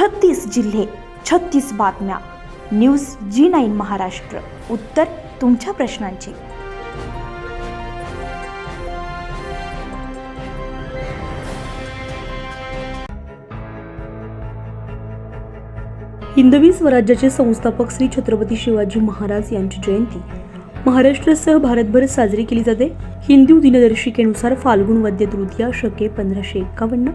छत्तीस जिल्हे छत्तीस बातम्या. News G nine Maharashtra. उत्तर तुमच्या प्रश्नांची. हिंदवी स्वराज्याचे संस्थापक श्री छत्रपती शिवाजी महाराज यांची जयंती महाराष्ट्रासह भारतभर साजरी केली जाते. हिंदू दिनदर्शिकेनुसार फाल्गुन वद्य तृतीया शके पंधराशे एक्कावन्न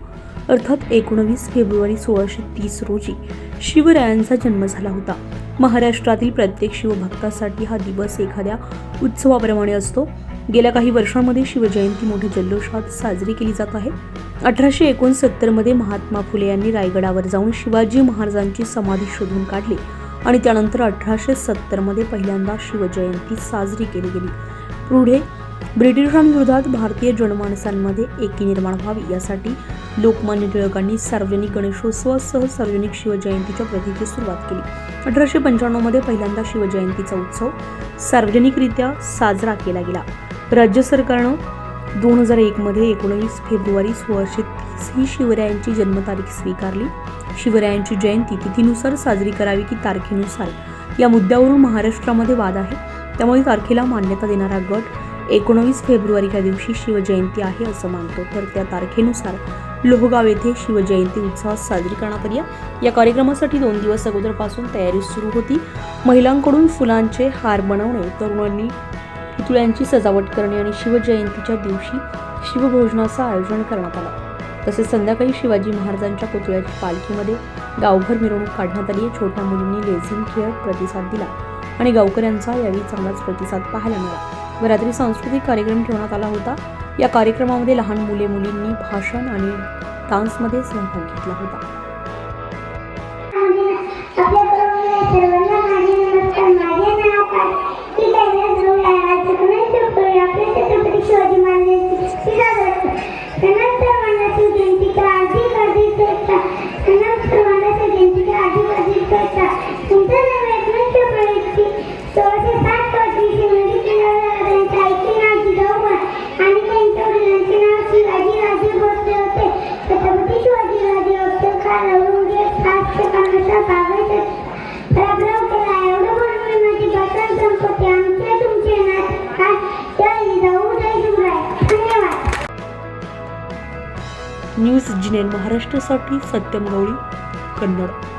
अर्थात एकोणवीस फेब्रुवारी सोळाशे तीस रोजी शिवरायांचा जन्म झाला होता. महाराष्ट्रातील प्रत्येक शिवभक्तासाठी हा दिवस एखाद्या उत्सवाप्रमाणे असतो. गेल्या काही वर्षांमध्ये शिवजयंती मोठ्या जल्लोषात साजरी केली जात आहे. अठराशे एकोणसत्तरमध्ये महात्मा फुले यांनी रायगडावर जाऊन शिवाजी महाराजांची समाधी शोधून काढली. आणि त्यानंतर अठराशे सत्तरमध्ये पहिल्यांदा शिवजयंती साजरी केली गेली. पुढे ब्रिटिशांविरोधात भारतीय जनमानसांमध्ये एकी निर्माण व्हावी यासाठी लोकमान्य टिळकांनी सार्वजनिक गणेशोत्सवासह सार्वजनिक शिवजयंतीच्या प्रथेची सुरुवात केली. अठराशे पंच्याण्णवमध्ये पहिल्यांदा शिवजयंतीचा उत्सव सार्वजनिकरित्या साजरा केला गेला. राज्य सरकारनं दोन हजार एकमध्ये एकोणवीस फेब्रुवारी सोळाशे तीस ही शिवरायांची जन्मतारीख स्वीकारली. शिवरायांची जयंती तिथीनुसार साजरी करावी की तारखेनुसार. या मुद्द्यावरून महाराष्ट्रामध्ये वाद आहे. त्यामुळे तारखेला मान्यता देणारा गट एकोणवीस फेब्रुवारीच्या दिवशी शिवजयंती आहे असं मानतो. तर त्या तारखेनुसार लोहगाव येथे शिवजयंती उत्सवात साजरी करण्यात आली या कार्यक्रमासाठी दोन दिवस अगोदरपासून तयारी सुरू होती. महिलांकडून फुलांचे हार बनवणे तरुणांनी पुतळ्यांची सजावट करणे आणि शिवजयंतीच्या दिवशी शिवभोजनाचं आयोजन करण्यात आलं. तसेच संध्याकाळी शिवाजी महाराजांच्या पुतळ्याच्या पालखीमध्ये गावभर मिरवणूक काढण्यात आली. छोट्या मुलींनी लेझिम खेळ प्रतिसाद दिला आणि गावकऱ्यांचा यावेळी चांगलाच प्रतिसाद पाहायला मिळाला. व रात्री सांस्कृतिक कार्यक्रम ठेवण्यात आला होता. या कार्यक्रमामध्ये लहान मुले मुलींनी भाषण आणि डान्समध्ये सहभाग घेतला होता. न्यूज जिनेन महाराष्ट्रासाठी सत्यम गवळी कन्नड.